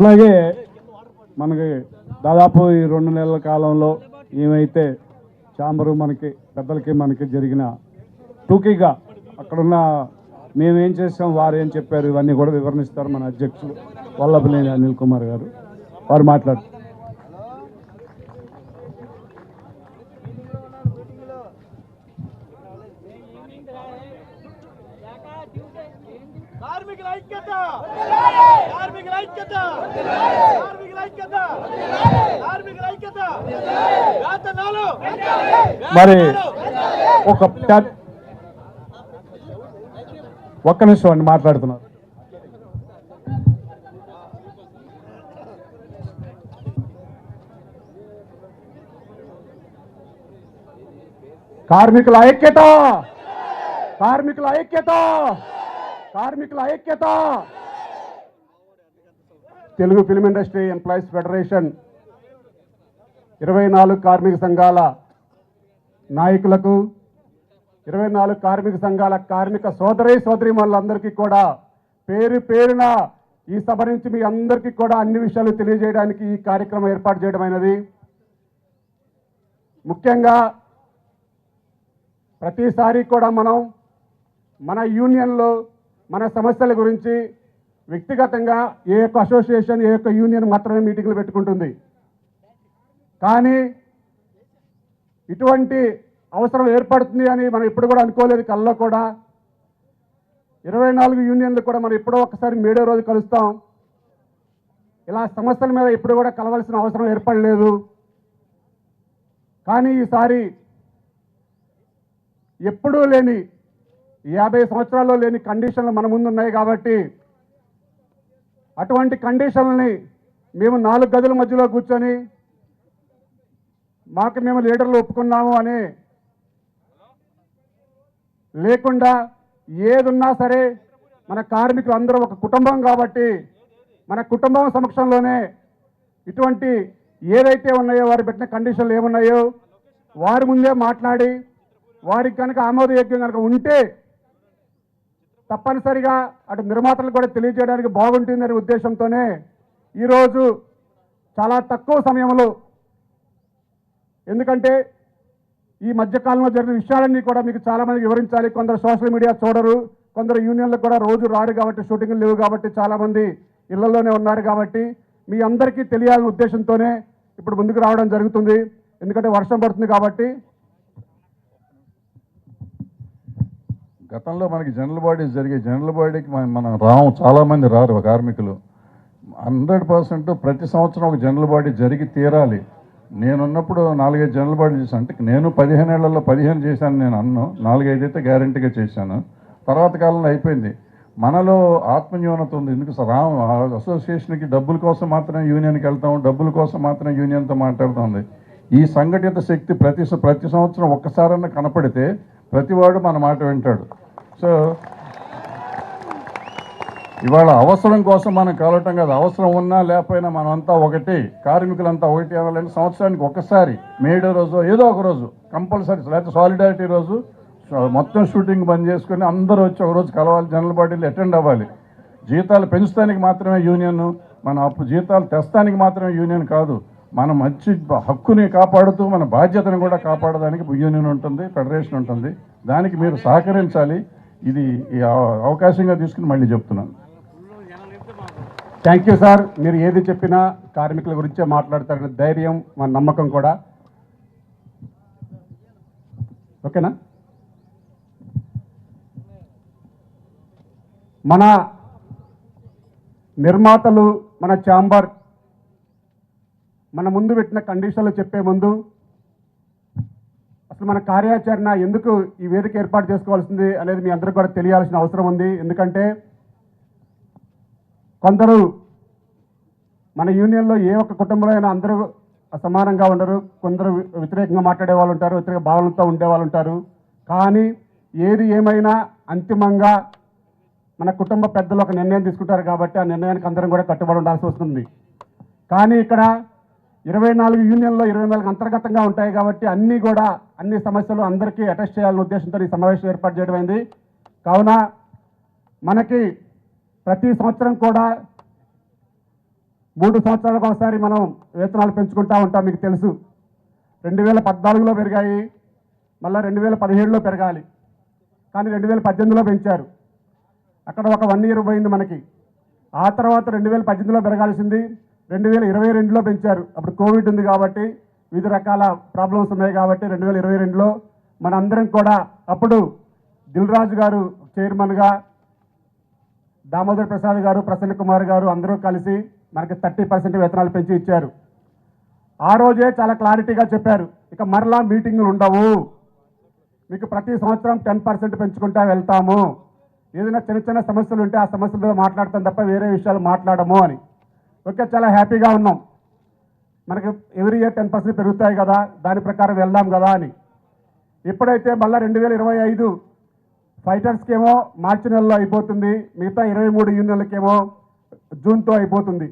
అలాగే మనకి దాదాపు ఈ రెండు నెలల కాలంలో ఏమైతే చాంబరు మనకి పెద్దలకి మనకి జరిగిన టూకీగా అక్కడున్న మేమేం చేసాం వారు ఏం చెప్పారు ఇవన్నీ కూడా వివరణిస్తారు మన అధ్యక్షులు వల్లభనేని అనిల్ కుమార్ గారు. వారు మాట్లాడు కార్మికుల ఐక్యత! కార్మికుల ఐక్యత! కార్మికుల ఐక్యత! కార్మికుల ఐక్యత! వేతనాలు! మరి ఒక ఒక్క నిమిషం అండి మాట్లాడుతున్నారు. కార్మికుల ఐక్యత! కార్మికుల ఐక్యత! కార్మికుల ఐక్యత. Telugu film industry employees federation ఇరవై నాలుగు కార్మిక సంఘాల నాయకులకు ఇరవై నాలుగు కార్మిక సంఘాల కార్మిక సోదరి సోదరిమణులందరికీ కూడా పేరు పేరున ఈ సభ నుంచి మీ అందరికీ కూడా అన్ని విషయాలు తెలియజేయడానికి ఈ కార్యక్రమం ఏర్పాటు చేయడమైనది ముఖ్యంగా ప్రతిసారి కూడా మనం మన యూనియన్లో మన సమస్యల గురించి వ్యక్తిగతంగా ఏ యొక్క అసోసియేషన్ ఏ యొక్క యూనియన్ మాత్రమే మీటింగ్లు పెట్టుకుంటుంది. కానీ ఇటువంటి అవసరం ఏర్పడుతుంది అని మనం ఇప్పుడు కూడా అనుకోలేదు కళ్ళలో కూడా. ఇరవై నాలుగు యూనియన్లు కూడా మనం ఎప్పుడో ఒకసారి మేడో రోజు కలుస్తాం. ఇలా సమస్యల మీద ఇప్పుడు కూడా కలవాల్సిన అవసరం ఏర్పడలేదు. కానీ ఈసారి ఎప్పుడూ లేని యాభై సంవత్సరాల్లో లేని కండిషన్లు మన ముందు ఉన్నాయి కాబట్టి అటువంటి కండిషన్లని మేము నాలుగు గదుల మధ్యలో కూర్చొని మాకు మేము లీడర్లు ఒప్పుకున్నాము అని లేకుండా ఏదున్నా సరే మన కార్మికులు అందరూ ఒక కుటుంబం కాబట్టి మన కుటుంబం సమక్షంలోనే ఇటువంటి ఏదైతే ఉన్నాయో వారు పెట్టిన కండిషన్లు ఏమున్నాయో వారి ముందే మాట్లాడి వారికి కనుక ఆమోదయోగ్యం కనుక ఉంటే తప్పనిసరిగా అటు నిర్మాతలు కూడా తెలియజేయడానికి బాగుంటుందనే ఉద్దేశంతోనే ఈరోజు చాలా తక్కువ సమయంలో ఎందుకంటే ఈ మధ్యకాలంలో జరిగిన విషయాలన్నీ కూడా మీకు చాలామంది వివరించాలి. కొందరు సోషల్ మీడియా చూడరు. కొందరు యూనియన్లకు కూడా రోజు రారు కాబట్టి షూటింగ్లు లేవు కాబట్టి చాలామంది ఇళ్ళలోనే ఉన్నారు కాబట్టి మీ అందరికీ తెలియాలనే ఉద్దేశంతోనే ఇప్పుడు ముందుకు రావడం జరుగుతుంది. ఎందుకంటే వర్షం పడుతుంది కాబట్టి గతంలో మనకి జనరల్ బాడీస్ జరిగే జనరల్ బాడీకి మన- మనం రాము చాలామంది రారు కార్మికులు. హండ్రెడ్ పర్సెంట్ ప్రతి సంవత్సరం ఒక జనరల్ బాడీ జరిగి తీరాలి. నేనున్నప్పుడు నాలుగైదు జనరల్ బాడీ చేశాను. అంటే నేను పదిహేను ఏళ్ళలో పదిహేను చేశాను నేను అన్ను. నాలుగైదు అయితే గ్యారంటీగా చేశాను. తర్వాత కాలంలో అయిపోయింది. మనలో ఆత్మన్యూనత ఉంది. ఎందుకు స- రాము ఆ అసోసియేషన్కి డబ్బుల కోసం మాత్రమే యూనియన్కి వెళ్తాం డబ్బుల కోసం మాత్రమే యూనియన్తో మాట్లాడుతుంది ఈ సంఘటిత శక్తి ప్రతి స- ప్రతి సంవత్సరం ఒక్కసారన్నా కనపడితే ప్రతివాడు మన మాట వింటాడు. సో ఇవాళ అవసరం కోసం మనం కలవటం కాదు. అవసరం ఉన్నా లేకపోయినా మనమంతా ఒకటి కార్మికులంతా ఒకటి అవ్వాలంటే సంవత్సరానికి ఒకసారి మేడే రోజు ఏదో ఒక రోజు కంపల్సరీ లేకపోతే సాలిడారిటీ రోజు మొత్తం షూటింగ్ బంద్ చేసుకొని అందరూ వచ్చి ఒకరోజు కలవాలి జనరల్ బాడీలు అటెండ్ అవ్వాలి. జీతాలు పెంచడానికి మాత్రమే యూనియన్ మన అప్పు జీతాలు తెస్తానికి మాత్రమే యూనియన్ కాదు. మన మంచి హక్కుని కాపాడుతూ మన బాధ్యతను కూడా కాపాడడానికి యూనియన్ ఉంటుంది ఫెడరేషన్ ఉంటుంది. దానికి మీరు సహకరించాలి. ఇది అవ- అవకాశంగా తీసుకుని మళ్ళీ చెప్తున్నాను. Thank you sir. మీరు ఏది చెప్పినా కార్మికుల గురించే మాట్లాడతారనే ధైర్యం మన నమ్మకం కూడా. ఓకేనా? మన నిర్మాతలు మన ఛాంబర్ మన ముందు పెట్టిన కండిషన్లు చెప్పే ముందు అసలు మన కార్యాచరణ ఎందుకు ఈ వేదిక ఏర్పాటు చేసుకోవాల్సింది అనేది మీ అందరికీ కూడా తెలియాల్సిన అవసరం ఉంది. ఎందుకంటే కొందరు మన యూనియన్లో ఏ ఒక్క కుటుంబంలో అయినా అందరూ సమానంగా ఉండరు. కొందరు వ్యతిరేకంగా మాట్లాడే వాళ్ళు ఉంటారు వ్యతిరేక భావనలతో ఉండే వాళ్ళు ఉంటారు. కానీ ఏది ఏమైనా అంతిమంగా మన కుటుంబ పెద్దలు ఒక నిర్ణయం తీసుకుంటారు కాబట్టి ఆ నిర్ణయానికి అందరం కూడా కట్టుబడి ఉండాల్సి వస్తుంది. కానీ ఇక్కడ ఇరవై నాలుగు యూనియన్లో ఇరవై నాలుగు అంతర్గతంగా ఉంటాయి కాబట్టి అన్నీ కూడా అన్ని సమస్యలు అందరికీ అటెస్ట్ చేయాలనే ఉద్దేశంతో ఈ సమావేశం ఏర్పాటు చేయడం కావున మనకి ప్రతి సంవత్సరం కూడా మూడు సంవత్సరాలకు ఒకసారి మనం వేతనాలు పెంచుకుంటూ ఉంటాం మీకు తెలుసు. రెండు వేల పద్నాలుగులో పెరిగాయి మళ్ళీ రెండు వేల పదిహేడులో పెరగాలి. కానీ రెండు వేల పద్దెనిమిదిలో పెంచారు. అక్కడ ఒక వన్ ఇయర్ పోయింది మనకి. ఆ తర్వాత రెండు వేల పద్దెనిమిదిలో పెరగాల్సింది. రెండు వేల ఇరవై రెండులో పెంచారు. అప్పుడు కోవిడ్ ఉంది కాబట్టి వివిధ రకాల ప్రాబ్లమ్స్ ఉన్నాయి కాబట్టి రెండు వేల ఇరవై రెండులో మనందరం కూడా అప్పుడు దిల్ రాజు గారు చైర్మన్గా దామోదర్ ప్రసాద్ గారు ప్రసన్న కుమార్ గారు అందరూ కలిసి మనకి థర్టీ పర్సెంట్ వేతనాలు పెంచి ఇచ్చారు. ఆ రోజే చాలా క్లారిటీగా చెప్పారు. ఇక మరలా మీటింగులు ఉండవు. మీకు ప్రతి సంవత్సరం టెన్ పర్సెంట్ పెంచుకుంటా వెళ్తాము. ఏదైనా చిన్న చిన్న సమస్యలు ఉంటే ఆ సమస్యల మీద మాట్లాడతాం తప్ప వేరే విషయాలు మాట్లాడము అని. ఓకే చాలా హ్యాపీగా ఉన్నాం. మనకి ఎవ్రీ ఇయర్ టెన్ పర్సెంట్ పెరుగుతాయి కదా దాని ప్రకారం వెళ్దాం కదా అని. ఎప్పుడైతే మళ్ళీ రెండు వేల ఇరవై ఐదు ఫైటర్స్కి ఏమో మార్చి నెలలో అయిపోతుంది మిగతా ఇరవై మూడు యూనియన్లకేమో జూన్తో అయిపోతుంది.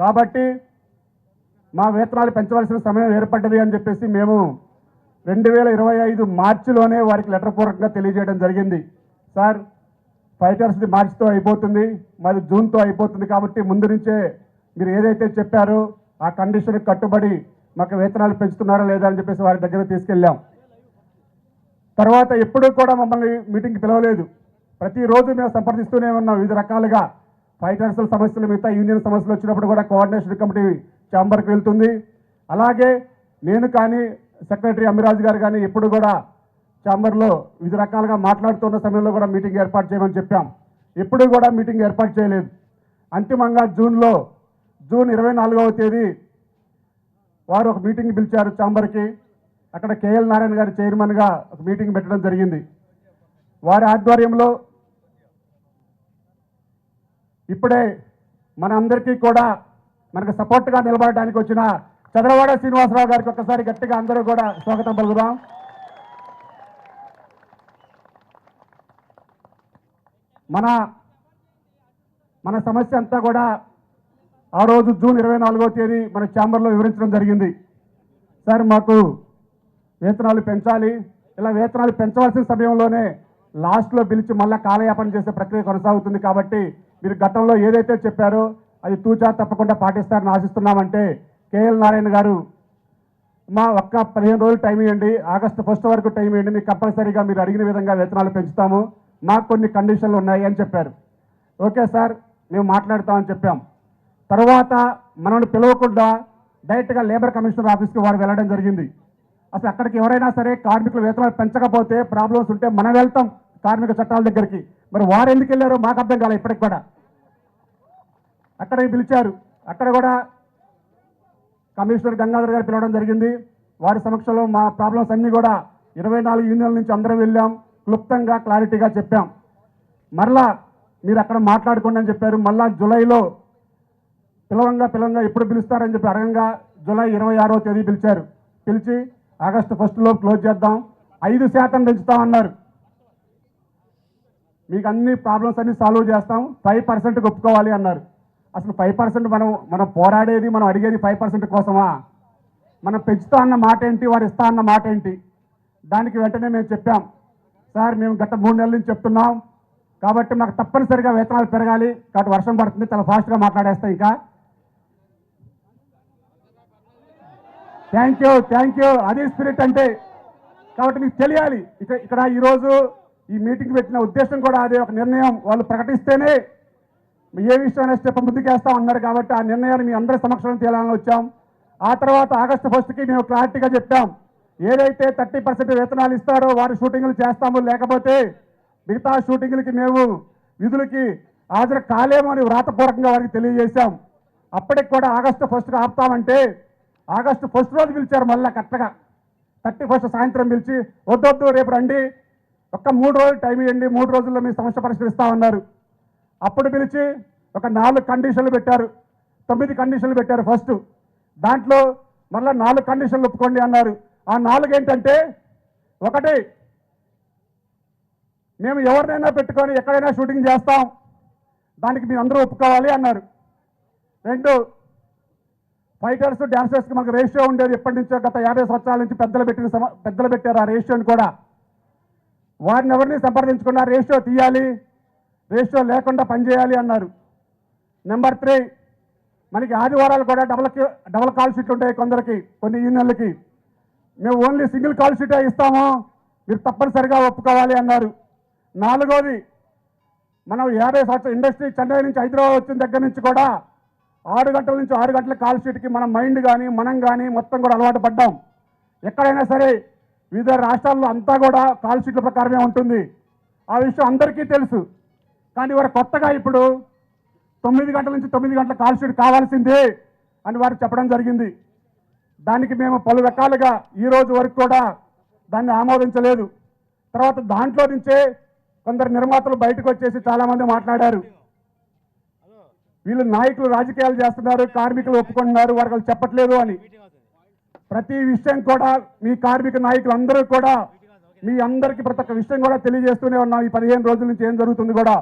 కాబట్టి మా వేతనాలు పెంచవలసిన సమయం ఏర్పడ్డది అని చెప్పేసి మేము రెండు వేల ఇరవై ఐదు మార్చిలోనే వారికి లెటర్ పూర్వకంగా తెలియజేయడం జరిగింది. సార్ ఫైటర్స్ది మార్చితో అయిపోతుంది మరి జూన్తో అయిపోతుంది కాబట్టి ముందు నుంచే మీరు ఏదైతే చెప్పారో ఆ కండిషన్ కట్టుబడి మాకు వేతనాలు పెంచుతున్నారా లేదా అని చెప్పేసి వారి దగ్గర తీసుకెళ్ళాం. తర్వాత ఎప్పుడూ కూడా మమ్మల్ని మీటింగ్కి పిలవలేదు. ప్రతిరోజు మేము సంప్రదిస్తూనే ఉన్నాం వివిధ రకాలుగా. ఫైనాన్షియల్ సమస్యలు మిగతా యూనియన్ సమస్యలు వచ్చినప్పుడు కూడా కోఆర్డినేషన్ కమిటీ ఛాంబర్కి వెళ్తుంది. అలాగే నేను కానీ సెక్రటరీ అమిరాజ్ గారు కానీ ఎప్పుడు కూడా ఛాంబర్లో వివిధ రకాలుగా మాట్లాడుతున్న సమయంలో కూడా మీటింగ్ ఏర్పాటు చేయమని చెప్పాం. ఎప్పుడు కూడా మీటింగ్ ఏర్పాటు చేయలేదు. అంతిమంగా జూన్లో జూన్ ఇరవై నాలుగవ తేదీ వారు ఒక మీటింగ్ పిలిచారు ఛాంబర్కి. అక్కడ కేఎల్ నారాయణ గారి చైర్మన్గా ఒక మీటింగ్ పెట్టడం జరిగింది. వారి ఆధ్వర్యంలో ఇప్పుడే మనందరికీ కూడా మనకు సపోర్ట్గా నిలబడడానికి వచ్చిన చంద్రవాడ శ్రీనివాసరావు గారికి ఒక్కసారి గట్టిగా అందరూ కూడా స్వాగతం పలుకుదాం. మన మన సమస్య అంతా కూడా ఆ రోజు జూన్ ఇరవై నాలుగో తేదీ మన ఛాంబర్లో వివరించడం జరిగింది. సార్ మాకు వేతనాలు పెంచాలి. ఇలా వేతనాలు పెంచవలసిన సమయంలోనే లాస్ట్లో పిలిచి మళ్ళీ కాలయాపన చేసే ప్రక్రియ కొనసాగుతుంది కాబట్టి మీరు గతంలో ఏదైతే చెప్పారో అది తూచా తప్పకుండా పాటిస్తారని ఆశిస్తున్నామంటే కేఎల్ నారాయణ గారు మా ఒక్క పదిహేను రోజులు టైం ఇవ్వండి ఆగస్టు ఫస్ట్ వరకు టైం ఇవ్వండి మీకు కంపల్సరీగా మీరు అడిగిన విధంగా వేతనాలు పెంచుతాము. మాకు కొన్ని కండిషన్లు ఉన్నాయి అని చెప్పారు. ఓకే సార్ మేము మాట్లాడతామని చెప్పాం. తర్వాత మనల్ని పిలవకుండా డైరెక్ట్గా లేబర్ కమిషనర్ ఆఫీస్కి వారు వెళ్ళడం జరిగింది. అసలు అక్కడికి ఎవరైనా సరే కార్మికుల వేతనాలు పెంచకపోతే ప్రాబ్లమ్స్ ఉంటే మనం వెళ్తాం కార్మిక చట్టాల దగ్గరికి. మరి వారు ఎందుకు వెళ్ళారో మాకు అర్థం కాలే ఇప్పటికి కూడా. అక్కడికి పిలిచారు. అక్కడ కూడా కమిషనర్ గంగాధర్ గారు పిలవడం జరిగింది. వారి సమక్షంలో మా ప్రాబ్లమ్స్ అన్నీ కూడా ఇరవై నాలుగు యూనియన్ల నుంచి అందరం వెళ్ళాం. క్లుప్తంగా క్లారిటీగా చెప్పాం. మరలా మీరు అక్కడ మాట్లాడుకోండి అని చెప్పారు. మళ్ళా జూలైలో పిలవంగా పిలవంగా ఎప్పుడు పిలుస్తారని చెప్పి అడగంగా జూలై ఇరవై ఆరో తేదీ పిలిచారు. పిలిచి ఆగస్టు ఫస్ట్లో క్లోజ్ చేద్దాం. ఐదు శాతం పెంచుతామన్నారు. మీకు అన్ని ప్రాబ్లమ్స్ అన్ని సాల్వ్ చేస్తాం. ఫైవ్ పర్సెంట్ ఒప్పుకోవాలి అన్నారు. అసలు ఫైవ్ పర్సెంట్ మనం మనం పోరాడేది మనం అడిగేది ఫైవ్ పర్సెంట్ కోసమా? మనం పెంచుతా అన్న మాట ఏంటి వారు ఇస్తా అన్న మాట ఏంటి? దానికి వెంటనే మేము చెప్పాం. సార్ మేము గత మూడు నెలల నుంచి చెప్తున్నాం. కాబట్టి మాకు తప్పనిసరిగా వేతనాలు పెరగాలి. కాబట్టి వర్షం పడుతుంది. చాలా ఫాస్ట్గా మాట్లాడేస్తాం ఇంకా. థ్యాంక్ యూ థ్యాంక్ యూ అదే స్పిరిట్ అంటే కాబట్టి మీకు తెలియాలి. ఇక ఇక్కడ ఈరోజు ఈ మీటింగ్ పెట్టిన ఉద్దేశం కూడా అదే ఒక నిర్ణయం. వాళ్ళు ప్రకటిస్తేనే ఏ విషయమైనా స్టెప్ ముందుకేస్తాం అన్నారు కాబట్టి ఆ నిర్ణయాన్ని మీ అందరి సమక్షంలో తేలాలని వచ్చాం. ఆ తర్వాత ఆగస్టు ఫస్ట్కి మేము క్లారిటీగా చెప్పాం. ఏదైతే థర్టీ పర్సెంట్ వేతనాలు ఇస్తారో వారి షూటింగ్లు చేస్తాము. లేకపోతే మిగతా షూటింగ్లకి మేము విధులకి హాజరు కాలేమో అని వ్రాతపూర్వకంగా వారికి తెలియజేశాం. అప్పటికి కూడా ఆగస్టు ఫస్ట్కి ఆపుతామంటే ఆగస్టు ఫస్ట్ రోజు పిలిచారు మళ్ళీ కరెక్ట్గా. థర్టీ ఫస్ట్ సాయంత్రం పిలిచి వద్దొద్దు రేపు రండి. ఒక్క మూడు రోజులు టైం ఇవ్వండి మూడు రోజుల్లో మీ సమస్య పరిష్కరిస్తామన్నారు అప్పుడు పిలిచి ఒక నాలుగు కండిషన్లు పెట్టారు. తొమ్మిది కండిషన్లు పెట్టారు ఫస్ట్ దాంట్లో మళ్ళీ నాలుగు కండిషన్లు ఒప్పుకోండి అన్నారు. ఆ నాలుగు ఏంటంటే ఒకటి మేము ఎవరినైనా పెట్టుకొని ఎక్కడైనా షూటింగ్ చేస్తాం. దానికి మీరు అందరూ ఒప్పుకోవాలి అన్నారు. రెండు ఫైటర్స్ డాన్సర్స్కి మనకు రేషియో ఉండేది ఎప్పటి నుంచో గత యాభై సంవత్సరాల నుంచి పెద్దలు పెట్టిన పెద్దలు పెట్టారు ఆ రేషియోని కూడా. వారిని ఎవరిని సంప్రదించకుండా రేషియో తీయాలి రేషియో లేకుండా పనిచేయాలి అన్నారు. నెంబర్ త్రీ మనకి ఆదివారాలు కూడా డబల్ డబల్ కాల్ షీట్లు ఉంటాయి కొందరికి కొన్ని యూనియన్లకి మేము ఓన్లీ సింగిల్ కాల్ షీటే ఇస్తాము మీరు తప్పనిసరిగా ఒప్పుకోవాలి అన్నారు. నాలుగోది మనం యాభై సంవత్సరం ఇండస్ట్రీ చెన్నై నుంచి హైదరాబాద్ వచ్చిన దగ్గర నుంచి కూడా ఆరు గంటల నుంచి ఆరు గంటల కాల్ షీట్కి మన మైండ్ కానీ మనం కానీ మొత్తం కూడా అలవాటు పడ్డాం. ఎక్కడైనా సరే వివిధ రాష్ట్రాల్లో అంతా కూడా కాల్ షీట్ల ప్రకారమే ఉంటుంది. ఆ విషయం అందరికీ తెలుసు. కానీ వారు కొత్తగా ఇప్పుడు తొమ్మిది గంటల నుంచి తొమ్మిది గంటల కాల్ షీట్ కావాల్సిందే అని వారు చెప్పడం జరిగింది. దానికి మేము పలు రకాలుగా ఈ రోజు వరకు కూడా దాన్ని ఆమోదించలేదు. తర్వాత దాంట్లో నుంచే కొందరు నిర్మాతలు బయటకు వచ్చేసి చాలామంది మాట్లాడారు. వీళ్ళు నాయకులు రాజకీయాలు చేస్తున్నారు కార్మికులు ఒప్పుకుంటున్నారు వారికి చెప్పట్లేదు అని. ప్రతి విషయం కూడా మీ కార్మిక నాయకులు అందరూ కూడా మీ అందరికీ ప్రతి ఒక్క విషయం కూడా తెలియజేస్తూనే ఉన్నాం ఈ పదిహేను రోజుల నుంచి ఏం జరుగుతుంది కూడా.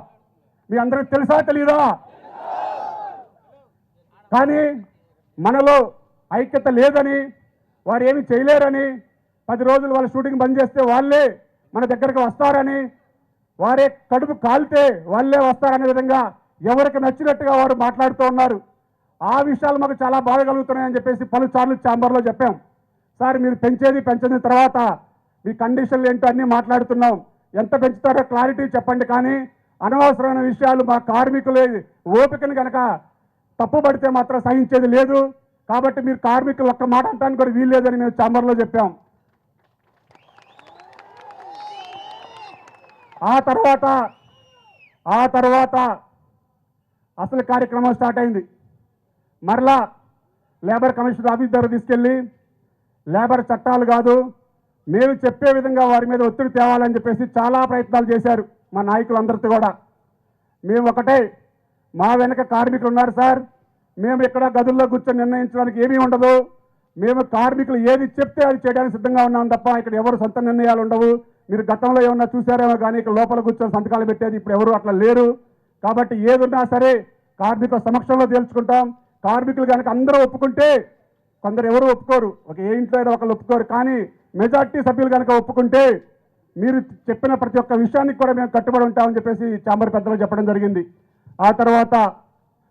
మీ అందరికి తెలుసా తెలీదా? కానీ మనలో ఐక్యత లేదని వారు ఏమి చేయలేరని పది రోజులు వాళ్ళ షూటింగ్ బంద్ చేస్తే వాళ్ళే మన దగ్గరకు వస్తారని వారే కడుపు కాలితే వాళ్ళే వస్తారనే విధంగా ఎవరికి నచ్చినట్టుగా వారు మాట్లాడుతూ ఉన్నారు. ఆ విషయాలు మాకు చాలా బాధ కలుగుతున్నాయని చెప్పేసి పలుసార్లు ఛాంబర్లో చెప్పాం. సార్ మీరు పెంచేది పెంచిన తర్వాత మీ కండిషన్లు ఏంటో అన్నీ మాట్లాడుతున్నాం. ఎంత పెంచుతారో క్లారిటీ చెప్పండి కానీ అనవసరమైన విషయాలు మా కార్మికులు ఓపికను కనుక తప్పుపడితే మాత్రం సహించేది లేదు. కాబట్టి మీరు కార్మికులు ఒక్క మాట అంటానికి కూడా వీల్లేదని మేము ఛాంబర్లో చెప్పాం. ఆ తర్వాత ఆ తర్వాత అసలు కార్యక్రమం స్టార్ట్ అయింది. మరలా లేబర్ కమిషన్ ఆఫీస్ దగ్గర తీసుకెళ్ళి లేబర్ చట్టాలు కాదు మేము చెప్పే విధంగా వారి మీద ఒత్తిడి తేవాలని చెప్పేసి చాలా ప్రయత్నాలు చేశారు మా నాయకులందరితో కూడా. మేము ఒకటే మా వెనక కార్మికులు ఉన్నారు సార్. మేము ఇక్కడ గదుల్లో కూర్చొని నిర్ణయించడానికి ఏమీ ఉండదు. మేము కార్మికులు ఏది చెప్తే అది చేయడానికి సిద్ధంగా ఉన్నాం తప్ప ఇక్కడ ఎవరు సొంత నిర్ణయాలు ఉండవు. మీరు గతంలో ఏమన్నా చూసారేమో కానీ ఇక్కడ లోపల కూర్చొని సంతకాలు పెట్టేది ఇప్పుడు ఎవరు అట్లా లేరు. కాబట్టి ఏది ఉన్నా సరే కార్మికుల సమక్షంలో తేల్చుకుంటాం. కార్మికులు కనుక అందరూ ఒప్పుకుంటే కొందరు ఎవరు ఒప్పుకోరు. ఒక ఏ ఇంట్లో అయినా ఒకళ్ళు ఒప్పుకోరు. కానీ మెజార్టీ సభ్యులు కనుక ఒప్పుకుంటే మీరు చెప్పిన ప్రతి ఒక్క విషయానికి కూడా మేము కట్టుబడి ఉంటామని చెప్పేసి చాంబర్ పెద్దలు చెప్పడం జరిగింది. ఆ తర్వాత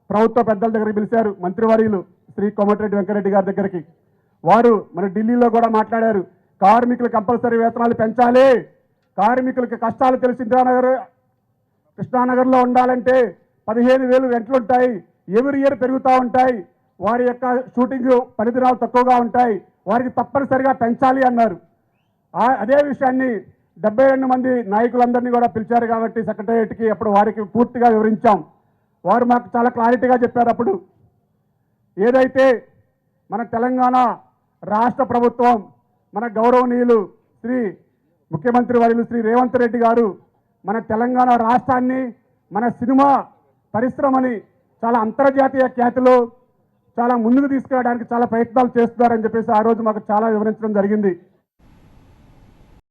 ప్రభుత్వ పెద్దల దగ్గర పిలిచారు మంత్రివర్యులు శ్రీ కోమటిరెడ్డి వెంకరెడ్డి గారి దగ్గరికి. వారు మన ఢిల్లీలో కూడా మాట్లాడారు. కార్మికులు కంపల్సరీ వేతనాలు పెంచాలి. కార్మికులకి కష్టాలు తెలిసి ఇందిరానగర్ కృష్ణానగర్లో ఉండాలంటే పదిహేను వేలు రెంట్లు ఉంటాయి ఎవరి ఇయర్ పెరుగుతూ ఉంటాయి. వారి యొక్క షూటింగ్ పనితీరాలు తక్కువగా ఉంటాయి. వారికి తప్పనిసరిగా పెంచాలి అన్నారు. ఆ- అదే విషయాన్ని డెబ్బై రెండు మంది నాయకులందరినీ కూడా పిలిచారు కాబట్టి సెక్రటరియట్కి అప్పుడు వారికి పూర్తిగా వివరించాం. వారు మాకు చాలా క్లారిటీగా చెప్పారు అప్పుడు. ఏదైతే మన తెలంగాణ రాష్ట్ర ప్రభుత్వం మన గౌరవనీయులు శ్రీ ముఖ్యమంత్రి వర్యులు శ్రీ రేవంత్ రెడ్డి గారు మన తెలంగాణ రాష్ట్రాన్ని మన సినిమా పరిశ్రమని చాలా అంతర్జాతీయ ఖ్యాతిలో చాలా ముందుకు తీసుకెళ్ళడానికి చాలా ప్రయత్నాలు చేస్తున్నారని చెప్పేసి ఆ రోజు మాకు చాలా వివరించడం జరిగింది.